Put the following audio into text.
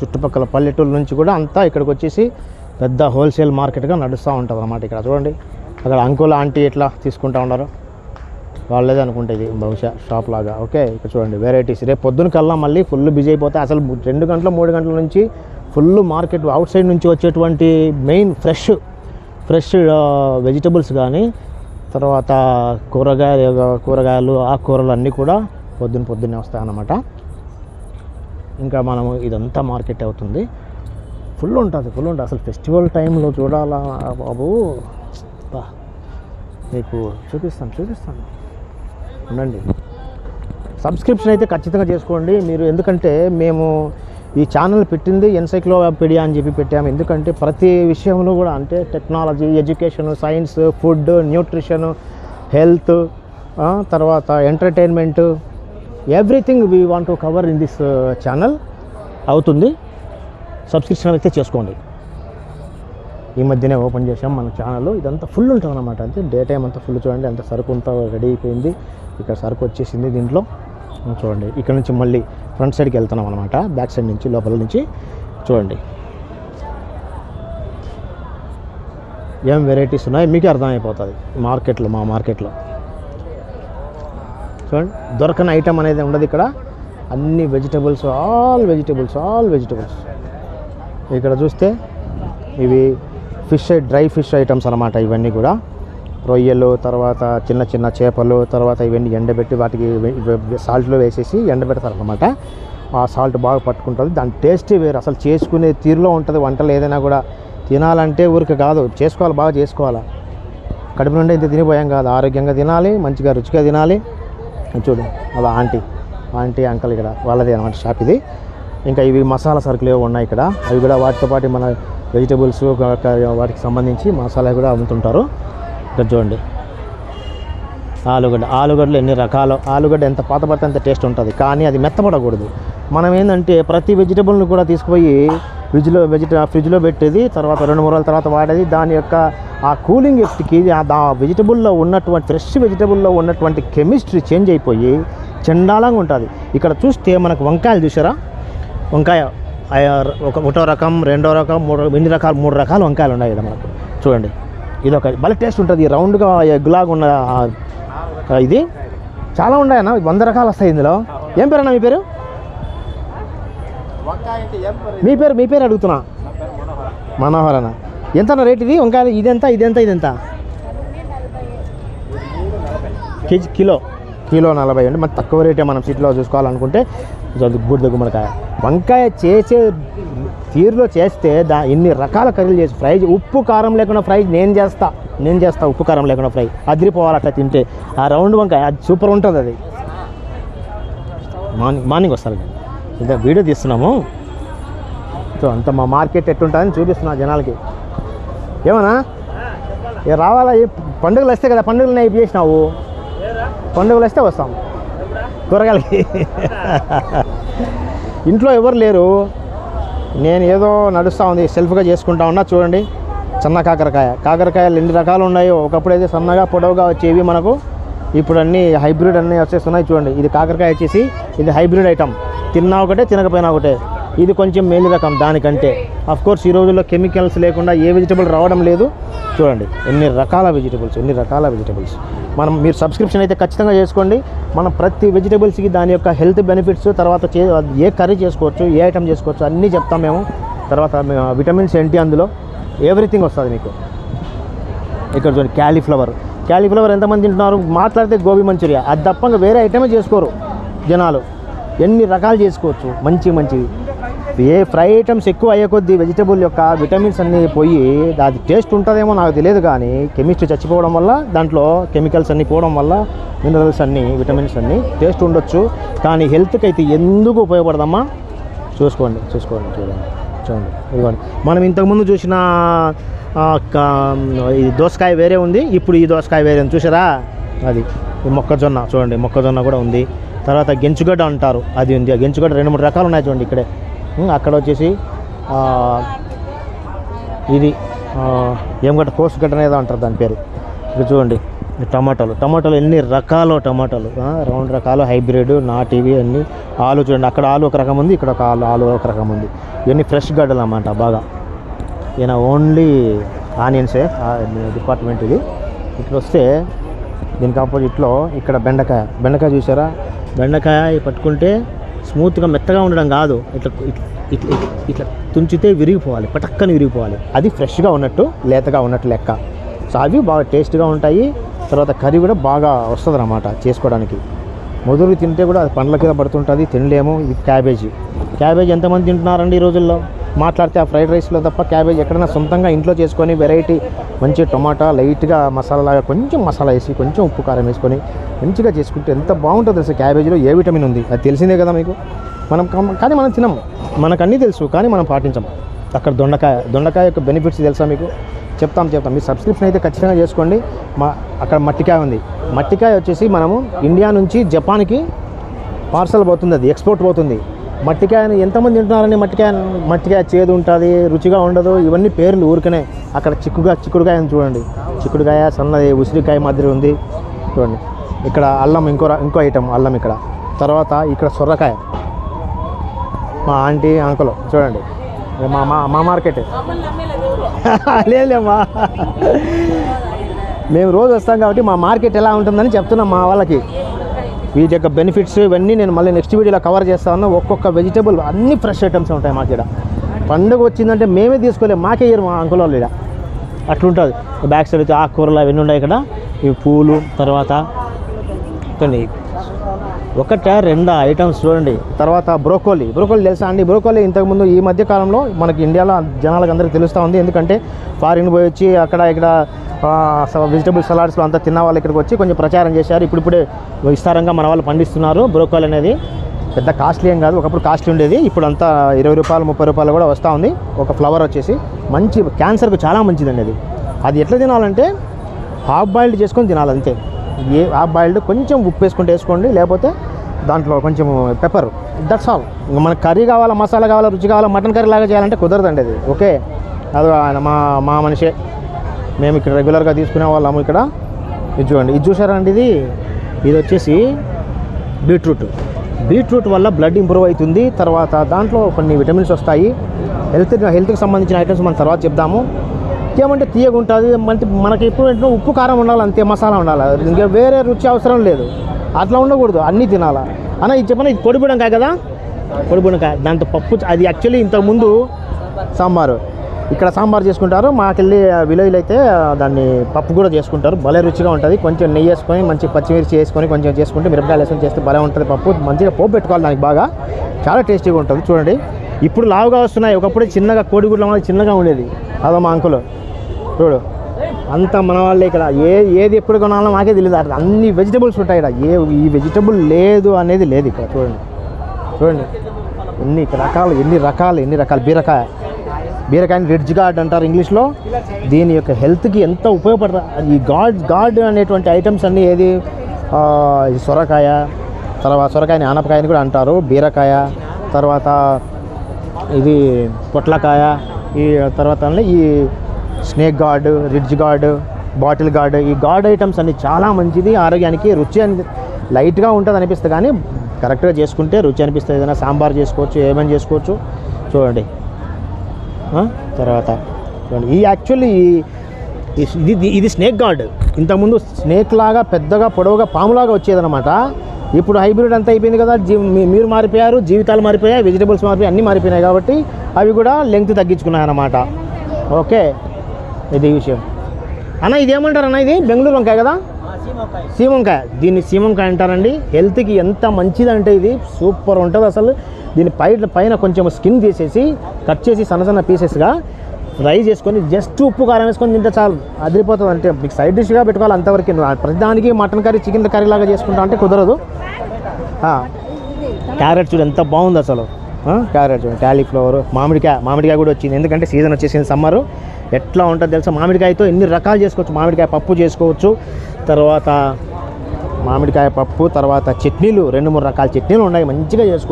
చుట్టుపక్కల పల్లెటూరు నుంచి కూడా అంతా ఇక్కడికి వచ్చేసి పెద్ద హోల్సేల్ మార్కెట్గా నడుస్తూ ఉంటుంది అన్నమాట ఇక్కడ. చూడండి అక్కడ అంకుల్ ఆంటీ ఇట్లా తీసుకుంటూ ఉన్నారు వాళ్ళేది అనుకుంటే ఇది బహుశా షాప్ లాగా. ఓకే ఇక్కడ చూడండి వెరైటీస్. రేపు పొద్దున కల్లా మళ్ళీ ఫుల్ బిజీ అయిపోతే అసలు రెండు గంటల మూడు గంటల నుంచి ఫుల్ మార్కెట్ అవుట్ సైడ్ నుంచి వచ్చేటువంటి మెయిన్ ఫ్రెష్ ఫ్రెష్ వెజిటబుల్స్ కానీ తర్వాత కూరగాయ కూరగాయలు ఆకుకూరలు అన్నీ కూడా పొద్దున పొద్దున్నే వస్తాయన్నమాట. ఇంకా మనము ఇదంతా మార్కెట్ అవుతుంది. ఫుల్ ఉంటుంది ఫుల్ ఉంటుంది. అసలు ఫెస్టివల్ టైంలో చూడాలా బాబు? బా మీకు చూపిస్తాను చూపిస్తాను. ఉండండి. సబ్స్క్రిప్షన్ అయితే ఖచ్చితంగా చేసుకోండి. మీరు ఎందుకంటే మేము ఈ ఛానల్ పెట్టింది ఎన్సైక్లోపీడియా అని చెప్పి పెట్టాము. ఎందుకంటే ప్రతి విషయంలో కూడా అంటే technology education science food nutrition health తర్వాత entertainment everything we want to cover in this uh, channel అవుతుంది. సబ్స్క్రిప్షన్ అయితే చేసుకోండి. ఈ మధ్యనే ఓపెన్ చేసాం మన ఛానల్ ఇదంతా ఫుల్ ఉంటుంది అనమాట అంటే డే టైం అంతా ఫుల్ చూడండి. అంత సరుకు అంతా రెడీ అయిపోయింది. ఇక్కడ సరుకు వచ్చేసింది దీంట్లో. చూడండి. ఇక్కడ నుంచి మళ్ళీ ఫ్రంట్ సైడ్కి వెళ్తున్నాం అనమాట బ్యాక్ సైడ్ నుంచి లోపల నుంచి. చూడండి. ఏం వెరైటీస్ ఉన్నాయి? మీకే అర్థమైపోతుంది. మార్కెట్లో మా మార్కెట్లో చూడండి. దొరకని ఐటమ్ అనేది ఉండదు ఇక్కడ. అన్ని vegetables all vegetables all vegetables ఇక్కడ చూస్తే ఇవి ఫిష్ డ్రై ఫిష్ ఐటమ్స్ అనమాట ఇవన్నీ కూడా. రొయ్యలు తర్వాత చిన్న చిన్న చేపలు తర్వాత ఇవన్నీ ఎండబెట్టి వాటికి సాల్ట్లో వేసేసి ఎండబెడతారు అనమాట ఆ సాల్ట్ బాగా పట్టుకుంటుంది. దాని టేస్ట్ వేరు. అసలు చేసుకునే తీరులో ఉంటుంది. వంటలు ఏదైనా కూడా తినాలంటే ఊరికి కాదు. చేసుకోవాలి బాగా చేసుకోవాలి. కడుపు నుండి ఇంత తినిపోయాం కాదు. ఆరోగ్యంగా తినాలి మంచిగా రుచిగా తినాలి. చూడు అలా ఆంటీ ఆంటీ అంకల్ ఇక్కడ వాళ్ళది అనమాట షాప్ ఇది. ఇంకా ఇవి మసాలా సరుకులు ఏవో ఉన్నాయి ఇక్కడ. అవి కూడా వాటితో పాటు మన వెజిటబుల్స్ వాటికి సంబంధించి మసాలా కూడా అమ్ముతుంటారు. ఇక్కడ చూడండి. ఆలుగడ్డ ఆలుగడ్డలు ఎన్ని రకాలు ఆలుగడ్డ ఎంత పాత పడితే అంత టేస్ట్ ఉంటుంది. కానీ అది మెత్తపడకూడదు మనం ఏంటంటే ప్రతి వెజిటబుల్ని కూడా తీసుకుపోయి ఫ్రిడ్జ్లో వెజిట ఫ్రిడ్జ్లో పెట్టేది తర్వాత రెండు మూడు రోజుల తర్వాత వాడేది. దాని యొక్క ఆ కూలింగ్ ఎఫెక్ట్కి ఆ వెజిటబుల్లో ఉన్నటువంటి ఫ్రెష్ వెజిటబుల్లో ఉన్నటువంటి కెమిస్ట్రీ చేంజ్ అయిపోయి చండాలంగా ఉంటుంది. ఇక్కడ చూస్తే మనకు వంకాయలు చూసారా వంకాయ ఒక ఒకటో రకం రెండో రకం మూడో ఎన్ని రకాలు మూడు రకాల వంకాయలు ఉన్నాయి కదా మనకు. చూడండి. ఇది ఒక భలే టేస్ట్ ఉంటుంది. ఈ రౌండ్గా ఎగ్లాగా ఉన్న ఇది. చాలా ఉన్నాయన్న? వంద రకాలు వస్తాయి ఇందులో. ఏం పేరు అన్న మీ పేరు? మీ పేరు మీ పేరు అడుగుతున్నా. మనోహర్. అన్న ఎంత అన్న రేట్ ఇది? వంకాయలు ఇదెంత ఇదెంత ఇదెంత? KG kilo. కిలో నలభై అండి. మరి తక్కువ రేటే మనం సిటీలో చూసుకోవాలనుకుంటే గుడ్డ గుమ్మడికాయ. వంకాయ చేసే తీరులో చేస్తే దా ఇన్ని రకాల కర్రీలు చేసి ఫ్రై ఉప్పు కారం లేకుండా ఫ్రై నేను చేస్తా. నేను చేస్తా ఉప్పు కారం లేకుండా ఫ్రై. అదిరిపోవాలి అట్లా తింటే. ఆ రౌండ్ వంకాయ అది సూపర్ ఉంటుంది అది. మార్నింగ్ మార్నింగ్ వస్తారు ఇదే వీడియో తీస్తున్నాము. సో అంత మా మార్కెట్ ఎట్టుంటుందని చూపిస్తున్నా జనాలకి. ఏమన్నా? ఇక రావాలా? పండుగలు వస్తే కదా పండుగలు నేను చేసినావు. పండుగలు వస్తే వస్తాం. కూరగాయలకి. ఇంట్లో ఎవరు లేరు. నేను ఏదో నడుస్తూ ఉంది సెల్ఫ్గా చేసుకుంటా ఉన్నా చూడండి. సన్న కాకరకాయ. కాకరకాయలు ఎన్ని రకాలు ఉన్నాయో ఒకప్పుడు అయితే సన్నగా పొడవుగా వచ్చేవి మనకు. ఇప్పుడు అన్నీ హైబ్రిడ్ అన్నీ వచ్చేస్తున్నాయి చూడండి. ఇది కాకరకాయ వచ్చేసి ఇది హైబ్రిడ్ ఐటమ్. తిన్నా ఒకటే తినకపోయినా ఒకటే. ఇది కొంచెం మేలు రకం దానికంటే. అఫ్ కోర్స్ ఈ రోజుల్లో కెమికల్స్ లేకుండా ఏ వెజిటబుల్ రావడం లేదు. చూడండి ఎన్ని రకాల వెజిటబుల్స్ ఎన్ని రకాల వెజిటబుల్స్ మనం మీరు సబ్స్క్రిప్షన్ అయితే ఖచ్చితంగా చేసుకోండి. మనం ప్రతి వెజిటబుల్స్కి దాని యొక్క హెల్త్ బెనిఫిట్స్ తర్వాత చే ఏ కర్రీ చేసుకోవచ్చు ఏ ఐటమ్ చేసుకోవచ్చు అన్నీ చెప్తాం మేము. తర్వాత విటమిన్స్ ఏంటి అందులో? ఎవ్రీథింగ్ వస్తుంది మీకు. ఇక్కడ చూడండి క్యాలీఫ్లవర్ క్యాలీఫ్లవర్ ఎంతమంది తింటున్నారు? మాట్లాడితే గోబీ మంచూరియా. అది తప్పంగా వేరే ఐటమే చేసుకోరు జనాలు. ఎన్ని రకాలు చేసుకోవచ్చు? మంచి మంచివి. ఏ ఫ్రై ఐటమ్స్ ఎక్కువ అయ్యే కొద్దీ వెజిటబుల్ యొక్క విటమిన్స్ అన్నీ పోయి అది టేస్ట్ ఉంటుందేమో నాకు తెలియదు కానీ కెమిస్ట్రీ చచ్చిపోవడం వల్ల దాంట్లో కెమికల్స్ అన్నీ పోవడం వల్ల మినరల్స్ అన్నీ విటమిన్స్ అన్నీ టేస్ట్ ఉండొచ్చు. కానీ హెల్త్కి అయితే ఎందుకు ఉపయోగపడదమ్మా? చూసుకోండి చూసుకోండి చూడండి చూడండి. ఇదిగోండి. మనం ఇంతకుముందు చూసిన ఈ దోసకాయ వేరే ఉంది. ఇప్పుడు ఈ దోసకాయ వేరే ఉంది. చూసారా? అది మొక్కజొన్న చూడండి మొక్కజొన్న కూడా ఉంది. తర్వాత గెంచుగడ్డ అంటారు. అది ఉంది. ఆ గెంచుగడ్డ రెండు మూడు రకాలు ఉన్నాయి చూడండి ఇక్కడే. అక్కడ వచ్చేసి ఇది ఆ, ఏం గడ్డ కోసుగడ్డ అనేది అంటారు దాని పేరు. ఇక్కడ చూడండి టమాటాలు. టమాటాలు ఎన్ని రకాలు టమాటాలు. రెండు రకాలు హైబ్రిడ్ నాటివి అన్ని. ఆలు చూడండి అక్కడ ఆలు ఒక రకం ఉంది ఇక్కడ ఒక ఆలు ఆలు ఒక రకం ఉంది. ఇవన్నీ ఫ్రెష్ గడ్డలు అన్నమాట బాగా. ఈయన ఓన్లీ ఆనియన్సే డిపార్ట్మెంట్ ఇది. ఇక్కడ వస్తే దీనికి ఆపోజిట్లో ఇక్కడ బెండకాయ. బెండకాయ చూసారా? బెండకాయ పట్టుకుంటే స్మూత్గా మెత్తగా ఉండడం కాదు. ఇట్లా ఇట్లా ఇట్లా ఇట్లా- తుంచితే విరిగిపోవాలి. పటక్కని విరిగిపోవాలి. అది ఫ్రెష్గా ఉన్నట్టు లేతగా ఉన్నట్టు లెక్క. సో అవి బాగా టేస్ట్గా ఉంటాయి. తర్వాత కర్రీ కూడా బాగా వస్తుంది అన్నమాట చేసుకోవడానికి. ముదురు తింటే కూడా అది పండ్ల కింద పడుతుంటుంది తినలేము. ఇది క్యాబేజీ. క్యాబేజీ ఎంతమంది తింటున్నారండి ఈ రోజుల్లో? మాట్లాడితే ఆ ఫ్రైడ్ రైస్లో తప్ప క్యాబేజ్ ఎక్కడైనా సొంతంగా ఇంట్లో చేసుకొని వెరైటీ మంచి టొమాటా లైట్గా మసాలా లాగా కొంచెం మసాలా వేసి కొంచెం ఉప్పు కారం వేసుకొని మంచిగా చేసుకుంటే ఎంత బాగుంటుంది అసలు క్యాబేజీలో? ఏ విటమిన్ ఉంది? అది తెలిసిందే కదా మీకు? మనం కానీ మనం తినం మనకన్నీ తెలుసు కానీ మనం పాటించం అక్కడ దొండకాయ దొండకాయ యొక్క బెనిఫిట్స్ తెలుసా మీకు? చెప్తాం చెప్తాం. మీరు సబ్స్క్రిప్షన్ అయితే ఖచ్చితంగా చేసుకోండి. మా అక్కడ మట్టికాయ ఉంది. మట్టికాయ వచ్చేసి మనము ఇండియా నుంచి జపాన్కి పార్సల్ పోతుంది అది ఎక్స్పోర్ట్ పోతుంది. మట్టికాయను ఎంతమంది తింటున్నారని మట్టికాయ మట్టికాయ చేదు ఉంటుంది రుచిగా ఉండదు ఇవన్నీ పేర్లు ఊరికనే. అక్కడ చిక్కుగా చిక్కుడుకాయని చూడండి. చిక్కుడుకాయ సన్నది ఉసిరికాయ మాదిరి ఉంది చూడండి. ఇక్కడ అల్లం ఇంకో ఇంకో ఐటమ్ అల్లం ఇక్కడ. తర్వాత ఇక్కడ సొర్రకాయ మా ఆంటీ అంకుల్ చూడండి. మా మా మా మార్కెట్. లేదులేమ్మా మేము రోజు వస్తాం కాబట్టి మా మార్కెట్ ఎలా ఉంటుందని చెప్తున్నాం మా వాళ్ళకి. వీటి యొక్క బెనిఫిట్స్ ఇవన్నీ నేను మళ్ళీ నెక్స్ట్ వీడియోలో కవర్ చేస్తాను ఒక్కొక్క వెజిటేబుల్ అన్ని ఫ్రెష్ ఐటమ్స్ ఉంటాయి మాకు ఇక్కడ. పండుగ వచ్చిందంటే మేమే తీసుకోలేము మాకే ఇయ్యరు మా అంకుల వాళ్ళు ఇక్కడ. అట్లుంటుంది. బ్యాక్ సైడ్ అయితే ఆకుకూరలు అవన్నీ ఉన్నాయి ఇక్కడ. ఇవి పూలు తర్వాత కొన్ని ఒకట రెండు ఐటమ్స్ చూడండి. తర్వాత బ్రోకోలీ బ్రోకోలీ తెలుసా అండి? బ్రోకోలీ ఇంతకుముందు ఈ మధ్య కాలంలో మనకి ఇండియాలో జనాలకు అందరికీ తెలుస్తూ ఉంది. ఎందుకంటే ఫారిన్ పోయి వచ్చి అక్కడ ఇక్కడ వెజిటబుల్ సలాడ్స్లో అంతా తిన్న వాళ్ళు ఇక్కడికి వచ్చి కొంచెం ప్రచారం చేశారు. ఇప్పుడిప్పుడే విస్తారంగా మన వాళ్ళు పండిస్తున్నారు బ్రోకోలీ అనేది. పెద్ద కాస్ట్లీ ఏం కాదు ఒకప్పుడు కాస్ట్లీ ఉండేది. ఇప్పుడు అంతా ఇరవై రూపాయలు ముప్పై రూపాయలు కూడా వస్తూ ఉంది. ఒక ఫ్లవర్ వచ్చేసి మంచి క్యాన్సర్కు చాలా మంచిదండి అది అది ఎట్లా తినాలంటే హాఫ్ బాయిల్డ్ చేసుకొని తినాలి అంతే. ఏ హాఫ్ బాయిల్డ్ కొంచెం ఉప్పు వేసుకుంటే వేసుకోండి లేకపోతే దాంట్లో కొంచెం పెప్పర్ దట్స్ ఆల్ ఇంకా మనకు కర్రీ కావాలా మసాలా కావాలా రుచి కావాలా మటన్ కర్రీ లాగా చేయాలంటే కుదరదండి అది. ఓకే. అది మా మా మనిషే. మేము ఇక్కడ రెగ్యులర్గా తీసుకునే వాళ్ళము ఇక్కడ. ఇది చూడండి ఇది చూసారా అండి ఇది? ఇది వచ్చేసి బీట్రూట్. బీట్రూట్ వల్ల బ్లడ్ ఇంప్రూవ్ అవుతుంది తర్వాత దాంట్లో కొన్ని విటమిన్స్ వస్తాయి. హెల్త్ హెల్త్కి సంబంధించిన ఐటమ్స్ మనం తర్వాత చెప్దాము. ఏమంటే తీయగా ఉంటుంది మనకి మనకి ఎప్పుడు ఏంటో ఉప్పు కారం ఉండాలి అంతే మసాలా ఉండాలి. ఇంకా వేరే రుచి అవసరం లేదు. అట్లా ఉండకూడదు అన్నీ తినాలా. అన్న ఇది చెప్పిన ఇది పొడి బుడంకాయ కదా? పొడి బుడంకాయ దాంతో పప్పు అది యాక్చువల్లీ ఇంతకుముందు సాంబారు. ఇక్కడ సాంబార్ చేసుకుంటారు. మాకెళ్ళి విలేజ్లో అయితే దాన్ని పప్పు కూడా చేసుకుంటారు. భలే రుచిగా ఉంటుంది. కొంచెం నెయ్యి వేసుకొని మంచి పచ్చిమిర్చి వేసుకొని కొంచెం చేసుకుంటే మిరపకాయలు వేసుకొని చేస్తే భలే ఉంటుంది పప్పు. మంచిగా పోపు పెట్టుకోవాలి దానికి బాగా. చాలా టేస్టీగా ఉంటుంది. చూడండి. ఇప్పుడు లావుగా వస్తున్నాయి. ఒకప్పుడు చిన్నగా కోడిగుడ్ల మాదిరి చిన్నగా ఉండేది. అదో మా అంకులు. చూడు. అంత మన వాళ్ళే ఇక్కడ. ఏ ఏది ఎప్పుడు కొనాలో మాకే తెలియదు అక్కడ అన్ని వెజిటబుల్స్ ఉంటాయి ఇక్కడ. ఏ ఈ వెజిటబుల్ లేదు అనేది లేదు ఇక్కడ. చూడండి. చూడండి. ఎన్ని రకాలు ఎన్ని రకాలు ఎన్ని రకాలు బీరకాయ. బీరకాయని రిడ్జ్ గార్డ్ అంటారు ఇంగ్లీష్లో. దీని యొక్క హెల్త్కి ఎంత ఉపయోగపడుతుంది ఈ గాడ్ గాడ్ అనేటువంటి ఐటమ్స్ అన్నీ ఏది? సొరకాయ తర్వాత సొరకాయని ఆనపకాయని కూడా అంటారు బీరకాయ తర్వాత ఇది పొట్లకాయ ఈ తర్వాత ఈ snake gourd ridge gourd bottle gourd ఈ గార్డ్ ఐటమ్స్ అన్ని చాలా మంచిది ఆరోగ్యానికి రుచి అని లైట్గా ఉంటుంది అనిపిస్తుంది కానీ కరెక్ట్గా చేసుకుంటే రుచి అనిపిస్తుంది. ఏదైనా సాంబార్ చేసుకోవచ్చు ఏమైనా చేసుకోవచ్చు చూడండి. తర్వాత చూడండి. ఈ యాక్చువల్లీ ఇది ఇది- స్నేక్ గార్డ్ ఇంతకుముందు స్నేక్ లాగా పెద్దగా పొడవుగా పాములాగా వచ్చేదన్నమాట. ఇప్పుడు హైబ్రిడ్ అంతా అయిపోయింది కదా జీ మీ- మీరు మారిపోయారు జీవితాలు మారిపోయాయి వెజిటబుల్స్ మారిపోయాయి అన్నీ మారిపోయినాయి కాబట్టి అవి కూడా లెంగ్త్ తగ్గించుకున్నాయి అన్నమాట ఓకే. ఇది విషయం. అన్న ఇది ఏమంటారు అన్న ఇది? బెంగళూరు వంకాయ కదా? సీమంకాయ. దీన్ని సీమంకాయ అంటారండి. హెల్త్కి ఎంత మంచిదంటే ఇది సూపర్ ఉంటుంది అసలు. దీని పై పైన కొంచెం స్కిన్ తీసేసి కట్ చేసి సన్న సన్న పీసెస్గా ఫ్రై చేసుకొని జస్ట్ ఉప్పు కారం వేసుకొని తింటే చాలు. అదిరిపోతుంది అంటే మీకు సైడ్ డిష్గా పెట్టుకోవాలి అంతవరకు. ప్రతిదానికి మటన్ కర్రీ చికెన్ కర్రీ లాగా చేసుకుంటా అంటే కుదరదు. క్యారెట్ చూడు ఎంత బాగుంది అసలు. క్యారెట్ చూడండి క్యాలీఫ్లవర్ మామిడికాయ మామిడికాయ కూడా వచ్చింది. ఎందుకంటే సీజన్ వచ్చేసింది సమ్మర్ ఎట్లా ఉంటుంది తెలుసా? మామిడికాయతో ఎన్ని రకాలు చేసుకోవచ్చు? మామిడికాయ పప్పు చేసుకోవచ్చు. తర్వాత మామిడికాయ పప్పు తర్వాత చట్నీలు రెండు మూడు రకాల చట్నీలు ఉన్నాయి. మంచిగా చేసుకో